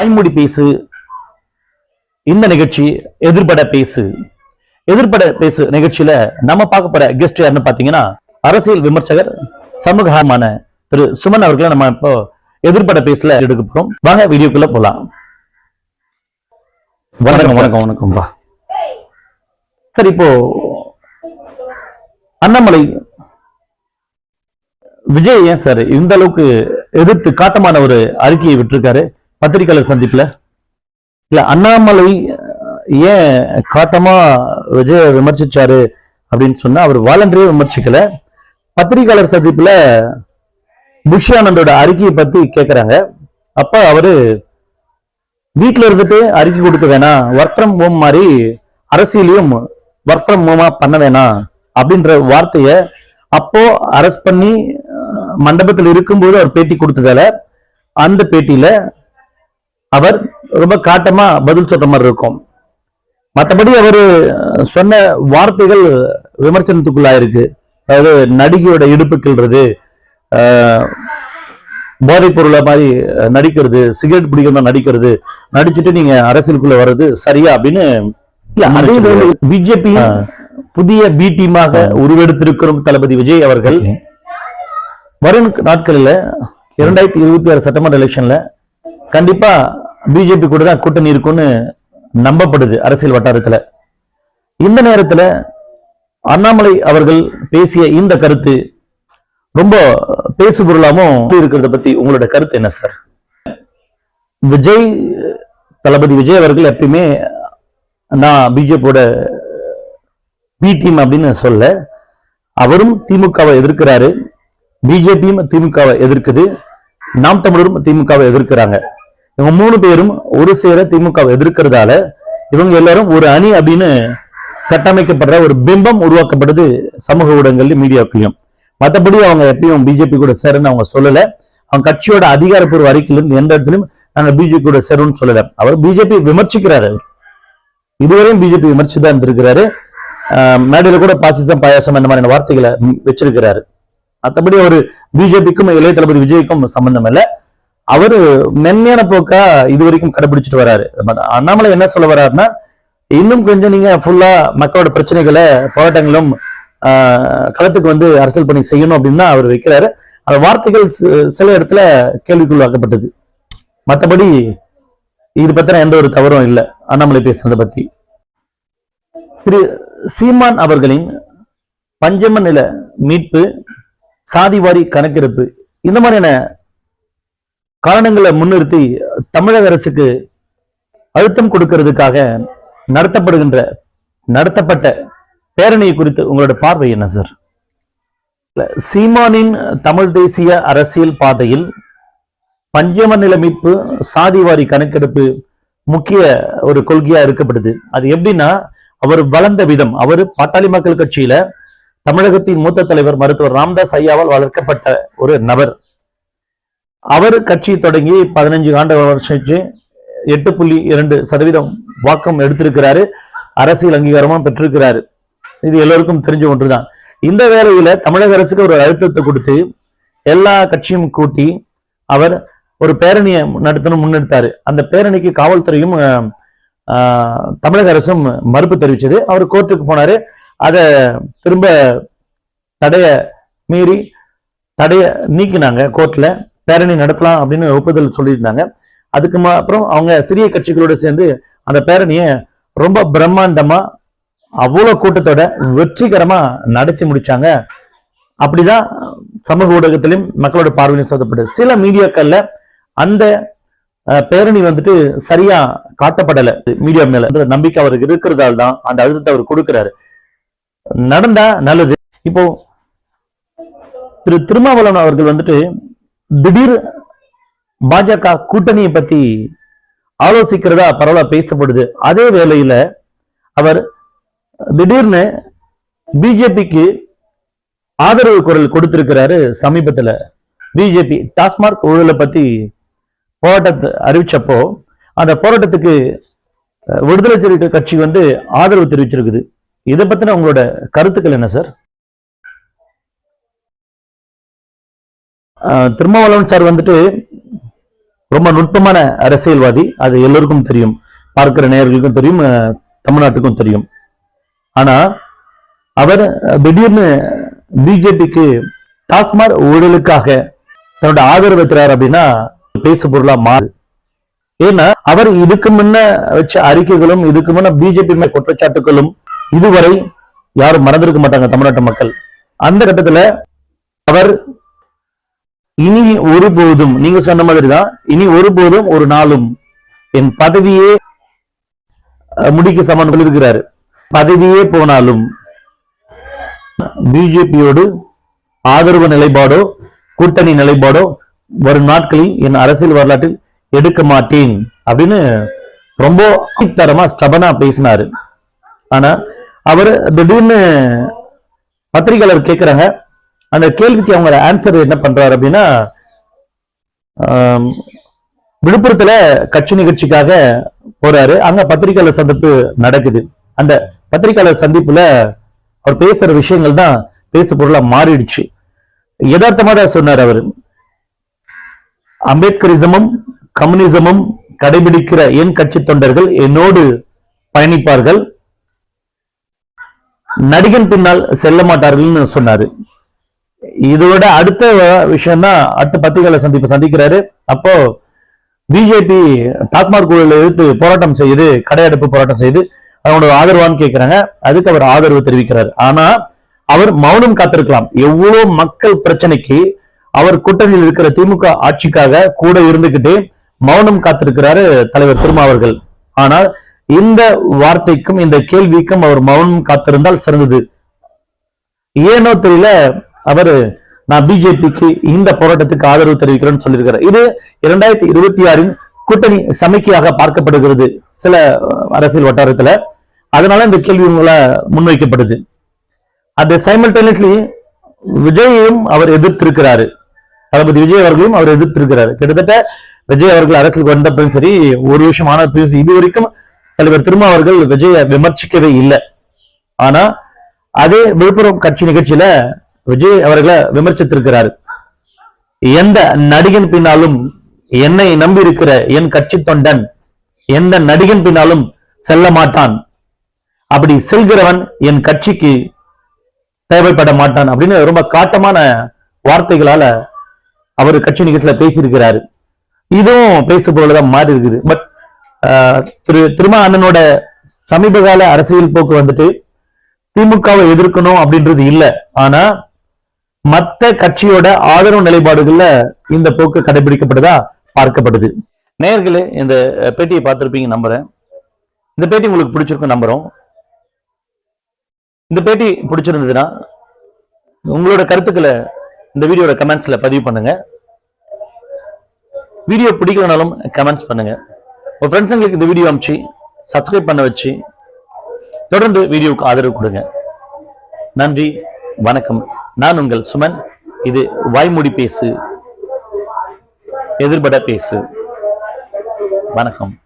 வாய்மொழி பேசு. இந்த நிகழ்ச்சி எதிர்பட பேசு. எதிர்பட பேசு நிகழ்ச்சியில நம்ம பார்க்க போற கெஸ்ட் யாருன்னு பாத்தீங்கன்னா அரசியல் விமர்சகர் சமூகமான திரு சுமன் அவர்களை நம்ம இப்போ எதிர்பட பேசல எடுக்க போறோம். வாங்க வீடியோக்குள்ள போலாம். வணக்கம் வணக்கம் வணக்கம்பா சரி இப்போ அண்ணாமலை விஜய் ஏன் சார் இந்த அளவுக்கு எதிர்த்து காட்டமான ஒரு அறிக்கையை விட்டுருக்காரு? பத்திரிகையாளர் சந்திப்புல? இல்ல அண்ணாமலை ஏன் காட்டமா விஜய விமர்சிச்சாரு அப்படின்னு சொன்னா அவர் வாலண்டரியே விமர்சிக்கல. பத்திரிகையாளர் சந்திப்புல புஷானந்தோட அறிக்கையை பத்தி கேட்குறாங்க அப்ப அவரு வீட்டில் இருந்துட்டு அறிக்கை கொடுக்க வேணாம் ஒர்க் ஃப்ரம் ஹோம் மாதிரி அரசியலையும் ஒர்க் ஃப்ரம் ஹோமா பண்ண வேணாம் அப்படின்ற வார்த்தையை அப்போ அரெஸ்ட் பண்ணி மண்டபத்தில் இருக்கும்போது அவர் பேட்டி கொடுத்ததால அந்த பேட்டியில அவர் ரொம்ப காட்டமா பதில் சொல்ற மாதிரி இருக்கும். மற்றபடி அவர் சொன்ன வார்த்தைகள் விமர்சனத்துக்குள்ளாயிருக்கு. அதாவது நடிகையோட இடுப்பு கிள்றது போதைப் பொருளை மாதிரி நடிக்கிறது சிகரெட் பிடிக்கிறதா நடிக்கிறது நடிச்சுட்டு நீங்க அரசியலுக்குள்ள வர்றது சரியா அப்படின்னு பிஜேபி புதிய பி டீமாக உருவெடுத்திருக்கிறோம் தளபதி விஜய் அவர்கள். வரும் நாட்களில் இரண்டாயிரத்தி இருபத்தி ஆறு சட்டமன்ற எலெக்ஷன்ல கண்டிப்பா பிஜேபி கூட தான் கூட்டணி இருக்கும்னு நம்பப்படுது அரசியல் வட்டாரத்துல. இந்த நேரத்துல அண்ணாமலை அவர்கள் பேசிய இந்த கருத்து ரொம்ப பேசு பொருளாமும் இருக்கிறத பத்தி உங்களோட கருத்து என்ன சார்? விஜய் தளபதி விஜய் அவர்கள் எப்பயுமே நான் பிஜேபியோட பி டீம் அப்படின்னு சொல்ல அவரும் திமுகவை எதிர்க்கிறாரு. பிஜேபியும் திமுகவை எதிர்க்குது. நாம் தமிழரும் திமுகவை எதிர்க்கிறாங்க. இவங்க மூணு பேரும் ஒரு சேர திமுகவை எதிர்க்கிறதால இவங்க எல்லாரும் ஒரு அணி அப்படின்னு கட்டமைக்கப்படுற ஒரு பிம்பம் உருவாக்கப்படுது சமூக ஊடகங்கள்லயும் மீடியாக்குள்ளயும் மற்றபடி அவங்க எப்பயும் பிஜேபி கூட சேருன்னு அவங்க சொல்லல. அவங்க கட்சியோட அதிகாரப்பூர்வ அறிக்கையிலிருந்து எந்த இடத்துலயும் நாங்க பிஜேபி கூட சேரும்னு சொல்லல. அவர் பிஜேபி விமர்சிக்கிறாரு அவர். இதுவரையும் பிஜேபி விமர்சிதான் இருந்திருக்கிறாரு. ஆஹ் மேடையில கூட பாசிசம் பாயாசம் இந்த மாதிரியான வார்த்தைகளை வச்சிருக்கிறாரு. மற்றபடி அவர் பிஜேபிக்கும் இளைய தளபதி விஜய்க்கும் சம்பந்தம் இல்லை. அவரு மென்மையான போக்கா இது வரைக்கும் கடைபிடிச்சிட்டு வராரு. அண்ணாமலை என்ன சொல்ல வர்றாருன்னா இன்னும் கொஞ்சம் நீங்க ஃபுல்லா மக்களோட பிரச்சனைகளை போராட்டங்களும் ஆஹ், களத்துக்கு வந்து அரசியல் பணி செய்யணும் அப்படின்னு அவர் வைக்கிறாரு. அந்த வார்த்தைகள் சில இடத்துல கேள்விக்குள்ளாக்கப்பட்டது மற்றபடி இது பத்தின எந்த ஒரு தவறும் இல்லை. அண்ணாமலை பேசுனதை பத்தி. திரு சீமான் அவர்களின் பஞ்சம நில மீட்பு சாதிவாரி கணக்கெடுப்பு இந்த மாதிரியான காரணங்களை முன்னிறுத்தி தமிழக அரசுக்கு அழுத்தம் கொடுக்கிறதுக்காக நடத்தப்படுகின்ற நடத்தப்பட்ட பேரணியை குறித்து உங்களோட பார்வை என்ன சார் சீமானின் தமிழ் தேசிய அரசியல் பாதையில் பஞ்சம நில சாதிவாரி கணக்கெடுப்பு முக்கிய ஒரு கொள்கையா இருக்கப்படுது அது எப்படின்னா அவர் வளர்ந்த விதம். அவர் பாட்டாளி மக்கள் கட்சியில தமிழகத்தின் மூத்த தலைவர் மருத்துவர் ராம்தாஸ் ஐயாவால் வளர்க்கப்பட்ட ஒரு நபர். அவர் கட்சி தொடங்கி பதினஞ்சு ஆண்டு வருஷம் எட்டு புள்ளி இரண்டு சதவீதம் வாக்கம் எடுத்திருக்கிறாரு. அரசியல் அங்கீகாரமும் பெற்றிருக்கிறாரு. இது எல்லோருக்கும் தெரிஞ்ச ஒன்றுதான். இந்த வேளையில தமிழக அரசுக்கு ஒரு அழுத்தத்தை கொடுத்து எல்லா கட்சியும் கூட்டி அவர் ஒரு பேரணியை நடத்தணும் முன்னெடுத்தாரு. அந்த பேரணிக்கு காவல்துறையும் தமிழக அரசும் மறுப்பு தெரிவிச்சது. அவர் கோர்ட்டுக்கு போனாரு. அதை திரும்ப தடைய மீறி தடைய நீக்கினாங்க கோர்ட்ல. பேரணி நடத்தலாம் அப்படின்னு ஒப்புதல் சொல்லியிருந்தாங்க. அதுக்கு அப்புறம் அவங்க சிறிய கட்சிகளோட சேர்ந்து அந்த பேரணியை ரொம்ப பிரம்மாண்டமா அவ்வளோ கூட்டத்தோட வெற்றிகரமா நடத்தி முடிச்சாங்க. அப்படிதான் சமூக ஊடகத்திலும் மக்களோட பார்வையிலும் சொல்லப்படுது சில மீடியாக்கள்ல அந்த பேரணி வந்துட்டு சரியா காட்டப்படலை. மீடியா மேல நம்பிக்கை அவருக்கு இருக்கிறதால தான் அந்த அழுத்தத்தை அவர் கொடுக்கிறாரு. நடந்தா நல்லது. இப்போ திரு திருமாவளவன் அவர்கள் வந்துட்டு திடீர் பாஜக கூட்டணியை பத்தி ஆலோசிக்கிறதா பரவலா பேசப்படுது. அதே வேளையில அவர் திடீர்னு பிஜேபிக்கு ஆதரவு குரல் கொடுத்திருக்கிறாரு சமீபத்துல. பிஜேபி டாஸ்மார்க் ஊழலை பத்தி போராட்டத்தை அறிவிச்சப்போ அந்த போராட்டத்துக்கு விடுதலை சிறுத்தை கட்சி வந்து ஆதரவு தெரிவிச்சிருக்குது. இதை பத்தின உங்களோட கருத்துக்கள் என்ன சார்? திருமாவளவன் சார் வந்துட்டு ரொம்ப நுட்பமான அரசியல்வாதி. அது எல்லோருக்கும் தெரியும். பார்க்கிற நேயர்களுக்கும் தெரியும் தமிழ்நாட்டுக்கும் தெரியும். ஆனா அவர் திடீர்னு பிஜேபிக்கு டாஸ்மாக் ஊழலுக்காக தன்னோட ஆதரவு வைக்கிறார் அப்படின்னா பேசு பொருளா மாறு. ஏன்னா அவர் இதுக்கு முன்ன வச்ச அறிக்கைகளும் இதுக்கு முன்ன பிஜேபி மேல் குற்றச்சாட்டுகளும் இதுவரை யாரும் மறந்திருக்க மாட்டாங்க தமிழ்நாட்டு மக்கள். அந்த கட்டத்துல அவர் இனி ஒருபோதும் நீங்க சொன்ன மாதிரிதான் இனி ஒருபோதும் ஒரு நாளும் என் பதவியே முடிக்க முடிக்கு சமன் இருக்கிறாரு பதவியே போனாலும் பிஜேபியோடு ஆதரவு நிலைப்பாடோ கூட்டணி நிலைப்பாடோ வரும் நாட்களில் என் அரசியல் வரலாற்றில் எடுக்க மாட்டேன் அப்படின்னு ரொம்ப தரமா ஸ்டபனா பேசினாரு. ஆனா அவர் திடீர்னு பத்திரிகையாளர் கேட்கிறாங்க அந்த கேள்விக்கு அவங்க ஆன்சர் என்ன பண்றாரு அப்படின்னா விழுப்புரத்துல கட்சி நிகழ்ச்சிக்காக போறாரு. அங்க பத்திரிகையாளர் சந்திப்பு நடக்குது. அந்த பத்திரிகையாளர் சந்திப்புல அவர் பேசுற விஷயங்கள் தான் பேசு பொருளா மாறிடுச்சு. யதார்த்தமா தான் சொன்னார் அவர். அம்பேத்கரிசமும் கம்யூனிசமும் கடைபிடிக்கிற என் கட்சி தொண்டர்கள் என்னோடு பயணிப்பார்கள். நடிகன் பின்னால் செல்ல மாட்டார்கள்னு சொன்னாரு. இதோட அடுத்த விஷயம் தான் அடுத்த பத்திரிகைகளை சந்திப்பு சந்திக்கிறாரு. அப்போ பிஜேபி டாஸ்மாக் குழுவில் எதிர்த்து போராட்டம் செய்து கடையடைப்பு போராட்டம் செய்து அவங்களோட ஆதரவான்னு கேட்கிறாங்க அதுக்கு அவர் ஆதரவு தெரிவிக்கிறார். ஆனா அவர் மௌனம் காத்திருக்கலாம். எவ்வளவு மக்கள் பிரச்சனைக்கு அவர் கூட்டணியில் இருக்கிற திமுக ஆட்சிக்காக கூட இருந்துகிட்டே மௌனம் காத்திருக்கிறாரு தலைவர் திருமாவர்கள் ஆனால் இந்த வார்த்தைக்கும் இந்த கேள்விக்கும் அவர் மௌனம் காத்திருந்தால் சிறந்தது. ஏனோ தெரியல அவரு நான் பிஜேபிக்கு இந்த போராட்டத்துக்கு ஆதரவு தெரிவிக்கிறேன்னு சொல்லியிருக்கிறார். இது இரண்டாயிரத்தி இருபத்தி ஆறின் கூட்டணி சமைக்கையாக பார்க்கப்படுகிறது சில அரசியல் வட்டாரத்துல. அதனால இந்த கேள்வி உங்களை முன்வைக்கப்படுது. அது சைமல்டேனியஸ்லி விஜயையும் அவர் எதிர்த்திருக்கிறாரு. தளபதி விஜய் அவர்களையும் அவர் எதிர்த்திருக்கிறாரு. கிட்டத்தட்ட விஜய் அவர்கள் அரசுக்கு வந்தப்பையும் சரி ஒரு விஷயம் ஆன இது வரைக்கும் தலைவர் திருமா அவர்கள் விஜய விமர்சிக்கவே இல்லை. ஆனா அதே விழுப்புரம் கட்சி நிகழ்ச்சியில விஜய் அவர்களை விமர்சித்திருக்கிறார். எந்த நடிகன் பின்னாலும் என்னை நம்பி இருக்கிற என் கட்சி தொண்டன் எந்த நடிகன் பின்னாலும் செல்ல மாட்டான். அப்படி செல்கிறவன் என் கட்சிக்கு தேவைப்பட மாட்டான் அப்படின்னு ரொம்ப காட்டமான வார்த்தைகளால அவர் கட்சி நிகழ்ச்சியில பேசியிருக்கிறாரு. இதுவும் பேசு போலதான் மாறி இருக்குது. பட் திரு திருமா அண்ணனோட சமீபகால அரசியல் போக்கு வந்துட்டு திமுகவை எதிர்க்கணும் அப்படின்றது இல்ல. ஆனா மற்ற கட்சியோட ஆதரவு நிலைப்பாடுகள்ல இந்த போக்கு கடைபிடிக்கப்படுதா பார்க்கப்படுது. நேயர்களே இந்த பேட்டியை பார்த்துருப்பீங்க நம்புறேன். இந்த பேட்டி உங்களுக்கு பிடிச்சிருக்கும் நம்புறோம். இந்த பேட்டி பிடிச்சிருந்ததுன்னா உங்களோட கருத்துக்களை இந்த வீடியோட கமெண்ட்ஸ்ல பதிவு பண்ணுங்க. வீடியோ பிடிக்கலனாலும் கமெண்ட்ஸ் பண்ணுங்க. உங்க ஃப்ரெண்ட்ஸுங்களுக்கு இந்த வீடியோ அமிச்சு சப்ஸ்கிரைப் பண்ண வச்சு தொடர்ந்து வீடியோவுக்கு ஆதரவு கொடுங்க. நன்றி. வணக்கம். நான் உங்கள் சுமன். இது வாய்மொழி பேசு. எதிர்பட பேசு. வணக்கம்.